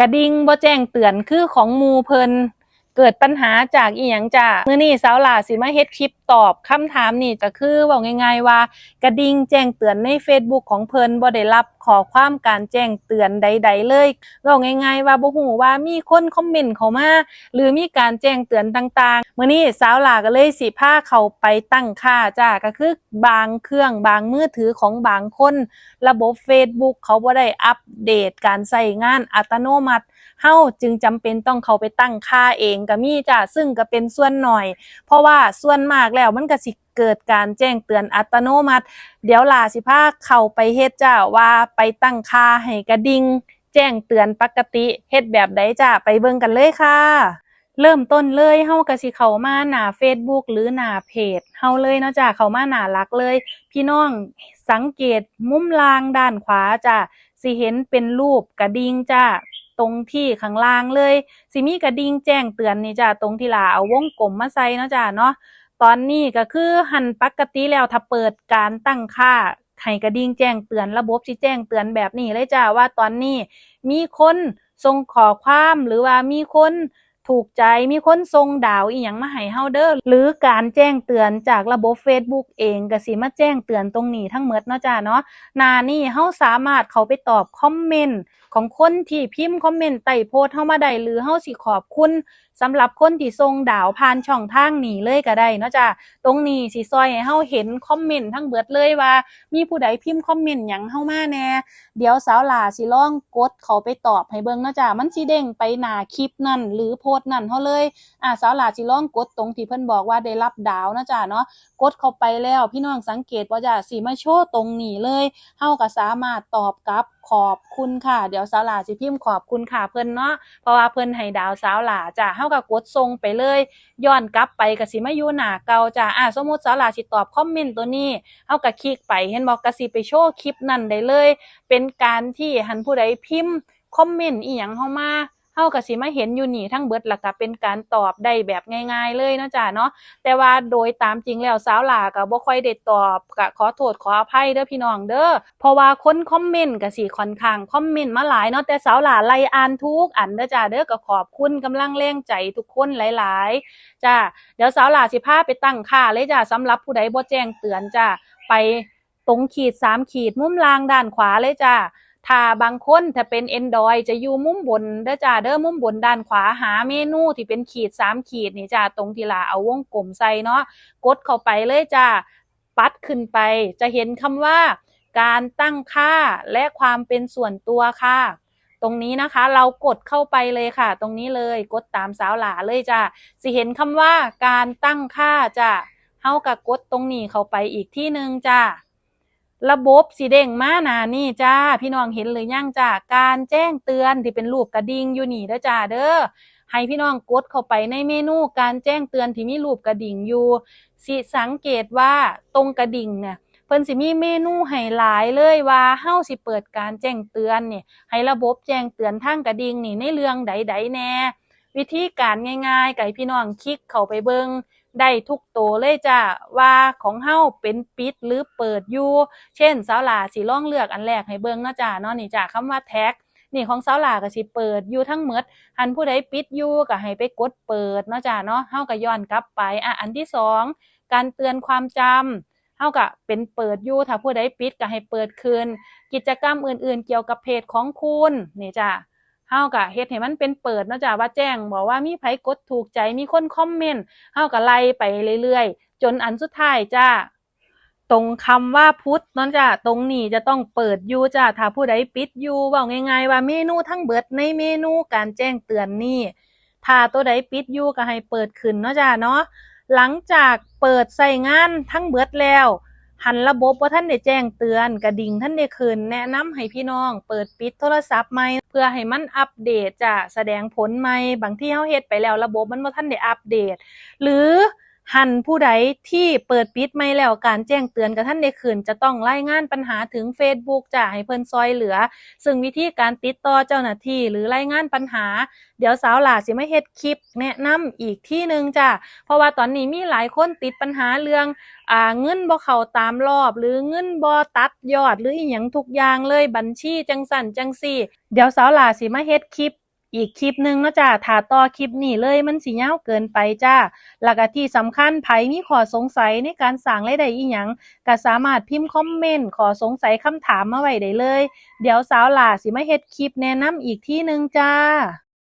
กระดิ่งบ่แจ้งเตือนคือของมูเพิ่น เกิดปัญหาจากอีหยังจ้ามื้อนี้สาวหลาสิมาเฮ็ดคลิปตอบคำถามนี่ก็คือเว้าง่ายๆว่า กระดิ่งแจ้งเตือนใน Facebook ของเพิ่นบ่ได้รับขอความการแจ้งเตือนใด ๆ เลยเว้าง่ายๆว่าบ่ฮู้ว่ามีคนคอมเมนต์เข้ามาหรือมีการแจ้งเตือนต่างๆมื้อนี้สาวหลาก็เลยสิพาเข้าไปตั้งค่าจ้าก็คือบางเครื่องบางมือถือของบางคน ระบบ Facebook เขาบ่ได้อัปเดตการใช้งานอัตโนมัติเฮาจึงจำเป็นต้องเข้าไปตั้งค่าเองก็มีจ้ะซึ่งก็เป็นส่วนหน่อย เพราะว่าส่วนมากแล้วมันก็สิเกิดการแจ้งเตือนอัตโนมัติ เดี๋ยวลาสิพาเข้าไปเฮ็ดจ้ะว่าไปตั้งค่าให้กระดิ่งแจ้งเตือนปกติเฮ็ดแบบใดจ้ะไปเบิ่งกันเลยค่ะ เริ่มต้นเลยเฮาก็สิเข้ามาหน้า Facebook หรือหน้าเพจเฮาเลยเนาะจ้ะเข้ามาหน้าหลักเลย พี่น้องสังเกตมุมล่างด้านขวาจ้ะสิเห็นเป็นรูปกระดิ่งจ้ะ ตรงที่ข้างล่างเลยสิมีกระดิ่งแจ้งเตือนนี่จ้ะตรงที่ลาเอาวงกลมมาใส่เนาะจ้ะเนาะตอนนี้ก็คือหันปกติแล้วถ้าเปิดการตั้งค่าให้กระดิ่งแจ้งเตือนระบบที่แจ้งเตือนแบบนี้เลยจ้ะว่าตอนนี้มีคนส่งขอความหรือว่ามีคน ถูกใจมีคนส่งดาวอีหยังมาให้เฮาเด้อหรือการแจ้งเตือนจากระบบ Facebook เองก็สิมาแจ้งเตือนตรงนี้ทั้งหมดเนาะจ้ะเนาะนานี่เฮาสามารถเข้าไปตอบคอมเมนต์ของคนที่พิมพ์คอมเมนต์ใต้โพสต์เฮามาได้หรือเฮาสิขอบคุณสำหรับคนที่ส่งดาวผ่านช่องทางนี้เลยก็ได้เนาะจ้ะตรงนี้สิซอยให้เฮาเห็นคอมเมนต์ทั้งเบิดเลยว่า มีผู้ใดพิมพ์คอมเมนต์หยังเฮามาแน่เดี๋ยวสาวหลาสิลองกดเขาไปตอบให้เบิ่งเนาะจ้ะมันสิเด้งไปหน้าคลิปนั่นหรือโพสต์นั่นเฮาเลยอ่าสาวหลาสิลองกดตรงที่เพิ่นบอกว่าได้รับดาวนะจ้ะเนาะกดเข้าไปแล้วพี่น้องสังเกตว่าจ้ะสิมาโชว์ตรงนี้เลยเฮาก็สามารถตอบกลับขอบคุณค่ะ เดี๋ยวสาวหลาสิพิมพ์ขอบคุณค่ะเพิ่นเนาะเพราะว่าเพิ่นให้ดาวสาวหลาจ้ะเฮาก็กดส่งไปเลยย้อนกลับไปก็สิมาอยู่หน้าเก่าจ้ะอ่าสมมติสาวหลาสิตอบคอมเมนต์ตัวนี้เฮาก็คลิกไปเห็นบอกก็สิไปโชว์คลิปนั้นได้เลย เป็นการที่หันผู้ใดพิมพ์คอมเมนต์อีหยังเฮามาาก็สิมาเห็นอยู่นี่ทั้งเบิดแล้วก็เป็นการตอบได้แบบง่าย ๆ เลยเนาะจ้ะเนาะแต่ว่าโดยตามจริงแล้วสาวหลาก็บ่ค่อยได้ตอบก็ขอโทษขออภัยเด้อพี่น้องเด้อเพราะว่าคนคอมเมนต์ก็สิค่อนข้างคอมเมนต์มาหลายเนาะแต่สาวหลาไล่อ่านทุกอันเด้อจ้าเด้อก็ขอบคุณกำลังแรงใจทุกคนหลายๆจ้าเดี๋ยวสาวหลาสิพาไปตั้งค่าเลยจ้าสำหรับผู้ใดบ่แจ้งเตือนจ้าไปตรงขีดสามขีดมุมล่างด้านขวาเลยจ้า ถ้าบางคนถ้าเป็น Android จะอยู่มุมบนเด้อจ้าเด้อมุมบนด้านขวาหาเมนูที่เป็นขีดสามขีดนี่จ้าตรงที่ลาเอาวงกลมใส่เนาะกดเข้าไปเลยจ้าปัดขึ้นไป จะเห็นคำว่า การตั้งค่าและความเป็นส่วนตัวค่ะ ตรงนี้นะคะเรากดเข้าไปเลยค่ะ ตรงนี้เลยกดตามสาวหลาเลยจ้าสิเห็นคำว่า การตั้งค่าจ้าเฮากับกดตรงนี้เข้าไปอีกที่หนึ่งจ้า ระบบสีเด้งมาหนานี่จ้า พี่น้องเห็นหรือยังจ้า การแจ้งเตือนที่เป็นรูปกระดิ่งอยู่นี่เด้อจ้าเด้อให้พี่น้องกดเข้าไปในเมนูการแจ้งเตือนที่มีรูปกระดิ่งอยู่สิสังเกตว่าตรงกระดิ่งเนี่ยเพิ่นสิมีเมนูให้หลายเลยว่าเฮาสิเปิดการแจ้งเตือนนี่ให้ระบบแจ้งเตือนทางกระดิ่งนี่ในเรื่องใดๆแน่ วิธีการง่ายๆไก็ให้พี่น้องคลิกเข้าไปเบิ่ง ได้ทุกโตวเลยจ้ะว่าของเฮาเป็นปิดหรือเปิดอยู่เช่นสาวหลาสิลองเลือกอันแรกให้เบิ่งเนาะจ้ะเนาะนี่จ้ะคำว่าแท็กนี่ของสาวหลาก็สิเปิดอยู่ทั้งหมดหันผู้ใดปิดอยู่ก็ให้ไปกดเปิดเนาะจ้ะเนาะเฮาก็ย้อนกลับไปอะอันที่สองการเตือนความจำเฮาก็เป็นเปิดอยู่ถ้าผู้ใดปิดก็ให้เปิดคืน กิจกรรมอื่นๆ เกี่ยวกับเพจของคุณนี่จ้ะ เฮาก็เฮ็ดให้มันเป็นเปิดเนาะจ้ะว่าแจ้งบอกว่ามีไผกดถูกใจมีคนคอมเมนต์เฮาก็ไล่ไปเรื่อยๆ จนอันสุดท้ายจ้าตรงคำว่าพุทธเนาะจ้ะตรงนี้จะต้องเปิดอยู่จ้ะถ้าผู้ใดปิดอยู่ว้าง่าย ๆ ว่าเมนูทั้งเบิดในเมนูการแจ้งเตือนนี่ถ้าตัวใดปิดอยู่ก็ให้เปิดขึ้นเนาะจ้ะเนาะหลังจากเปิดใส่งานทั้งเบิดแล้ว หันระบบว่าท่านได้แจ้งเตือนกระดิ่งท่านได้คืนแนะนำให้พี่น้อง เปิดปิดโทรศัพท์ใหม่เพื่อให้มันอัปเดตจะแสดงผลใหม่บางที่เฮาเฮ็ดไปแล้วระบบมันบ่ทันได้อัปเดต หรือ หันผู้ใดที่เปิดปิดไม่แล้วการแจ้งเตือนกับท่านได้คืนจะต้องรายงานปัญหาถึง Facebook จะให้เพิ่นซอยเหลือ ซึ่งวิธีการติดต่อเจ้าหน้าที่หรือรายงานปัญหา เดี๋ยวสาวหลาสิมาเฮ็ดคลิปแนะนำอีกที่หนึ่งจ้ะเพราะว่าตอนนี้มีหลายคนติดปัญหาเรื่องอ่าเงินบ่เข้าตามรอบ หรือเงินบ่ตัดยอด หรืออีหยังทุกอย่างเลยบัญชีจังสั่นจังซี่ เดี๋ยวสาวหลาสิมาเฮ็ดคลิป อีกคลิปหนึ่งนะจ้าถ้าต่อคลิปนี้เลยมันสิยาวเกินไปจ้าแล้วก็ที่สำคัญไผมีข้อสงสัยในการสั่งรายได้อีหยังก็สามารถพิมพ์คอมเมนต์ขอสงสัยคำถามมาไว้ได้เลย เดี๋ยวสาวหล่าสิมาเฮ็ดคลิปแนะนำอีกที่หนึ่งจ้า